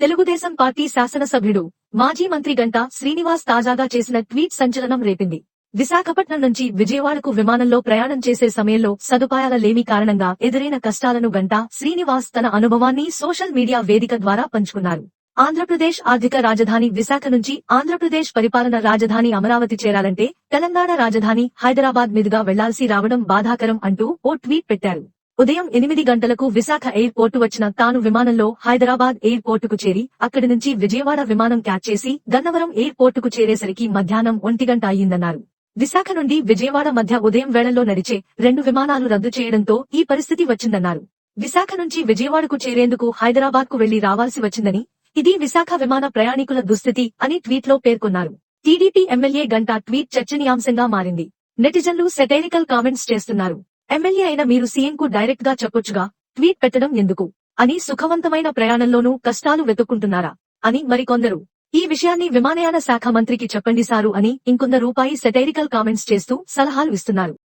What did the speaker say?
Telugu Desam party శాసనసభ్యుడు మాజీ మంత్రి గంటా శ్రీనివాస్ తాజాగా చేసిన ట్వీట్ సంచలనం రేపింది. విశాఖపట్నం నుంచి విజయవాడకు విమానంలో ప్రయాణం చేసే సమయంలో సదుపాయాల లేమి కారణంగా ఎదురైన కష్టాలను గంటా శ్రీనివాస్ తన అనుభవాన్ని సోషల్ మీడియా వేదిక ద్వారా పంచుకున్నారు. ఆంధ్రప్రదేశ్ ఆర్థిక రాజధాని విశాఖ నుంచి ఆంధ్రప్రదేశ్ పరిపాలన రాజధాని అమరావతి చేరాలంటే తెలంగాణ రాజధాని హైదరాబాద్ మీదుగా వెళ్ళాల్సి రావడం బాధాకరం అంటూ ఓ ట్వీట్ పెట్టారు. ఉదయం ఎనిమిది గంటలకు విశాఖ ఎయిర్పోర్టు వచ్చిన తాను విమానంలో హైదరాబాద్ ఎయిర్పోర్టుకు చేరి అక్కడి నుంచి విజయవాడ విమానం క్యాచ్ చేసి గన్నవరం ఎయిర్పోర్టుకు చేరేసరికి మధ్యాహ్నం ఒంటి గంట అయ్యిందన్నారు. విశాఖ నుండి విజయవాడ మధ్య ఉదయం వేళల్లో నడిచే రెండు విమానాలు రద్దు చేయడంతో ఈ పరిస్థితి వచ్చిందన్నారు. విశాఖ నుంచి విజయవాడకు చేరేందుకు హైదరాబాద్కు వెళ్ళి రావాల్సి వచ్చిందని ఇది విశాఖ విమాన ప్రయాణికుల దుస్థితి అని ట్వీట్లో పేర్కొన్నారు. టీడీపీ ఎమ్మెల్యే గంటా ట్వీట్ చర్చనీయాంశంగా మారింది. నెటిజన్లు సెటైరికల్ కామెంట్స్ చేస్తున్నారు. ఎమ్మెల్యే అయిన మీరు సీఎం కు డైరెక్ట్గా చెప్పొచ్చుగా ట్వీట్ పెట్టడం ఎందుకు? అని సుఖవంతమైన ప్రయాణంలోనూ కష్టాలు వెతుక్కుంటున్నారా? అని మరికొందరు. ఈ విషయాన్ని విమానయాన శాఖ మంత్రికి చెప్పండి సారు అని ఇంకొందరు రూపాయి సెటైరికల్ కామెంట్స్ చేస్తూ సలహాలు ఇస్తున్నారు.